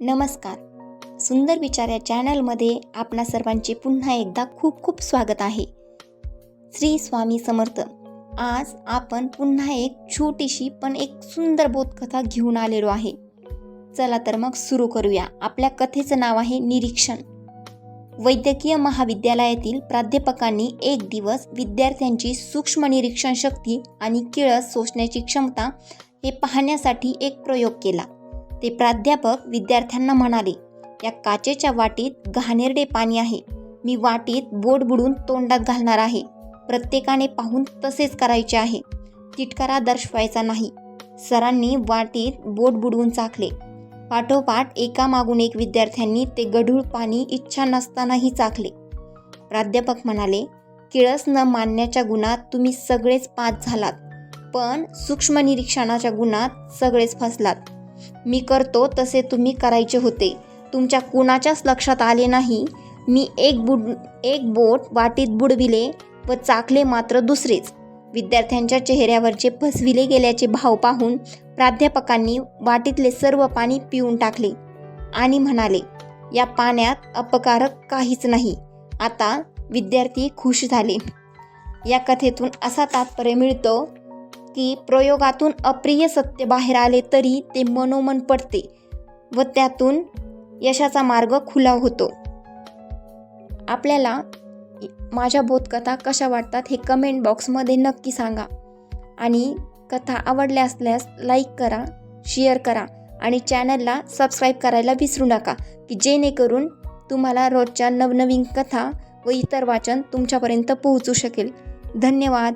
नमस्कार. सुंदर विचार या चॅनलमध्ये आपणा सर्वांचे पुन्हा एकदा खूप खूप स्वागत आहे. श्री स्वामी समर्थ आज आपण पुन्हा एक छोटीशी पण एक सुंदर बोधकथा घेऊन आलेलो आहे. चला तर मग सुरू करूया. आपल्या कथेचं नाव आहे निरीक्षण. वैद्यकीय महाविद्यालयातील प्राध्यापकांनी एक दिवस विद्यार्थ्यांची सूक्ष्म निरीक्षण शक्ती आणि किळस सोसण्याची क्षमता हे पाहण्यासाठी एक प्रयोग केला. ते प्राध्यापक विद्यार्थ्यांना म्हणाले या काचेच्या वाटीत घाणेरडे पाणी आहे. मी वाटीत बोट बुडून तोंडात घालणार आहे. प्रत्येकाने पाहून तसेच करायचे आहे. तिटकारा दर्शवायचा नाही. सरांनी वाटीत बोट बुडवून चाकले. पाठोपाठ एकामागून एक विद्यार्थ्यांनी ते गढूळ पाणी इच्छा नसतानाही चाकले. प्राध्यापक म्हणाले किळस न मानण्याच्या गुणात तुम्ही सगळेच पास झालात पण सूक्ष्म निरीक्षणाच्या गुणात सगळेच फसलात. मी करतो तसे तुम्ही करायचे होते. तुमच्या कुणाच्याच लक्षात आले नाही. मी एक बुड एक बोट वाटीत बुडविले व चाकले मात्र दुसरेच. विद्यार्थ्यांच्या चेहऱ्यावरचे फसविले गेल्याचे भाव पाहून प्राध्यापकांनी वाटीतले सर्व पाणी पिऊन टाकले आणि म्हणाले या पाण्यात अपकारक काहीच नाही. आता विद्यार्थी खुश झाले. या कथेतून असा तात्पर्य मिळतो की प्रयोगातून अप्रिय सत्य बाहेर आले तरी ते मनोमन पडते व त्यातून यशाचा मार्ग खुला होतो. आपल्याला माझ्या बोधकथा कशा वाटतात हे कमेंट बॉक्समध्ये नक्की सांगा आणि कथा आवडल्या असल्यास लाईक करा शेअर करा आणि चॅनलला सबस्क्राईब करायला विसरू नका की जेणेकरून तुम्हाला रोजच्या नवनवीन कथा व इतर वाचन तुमच्यापर्यंत पोहोचू शकेल. धन्यवाद.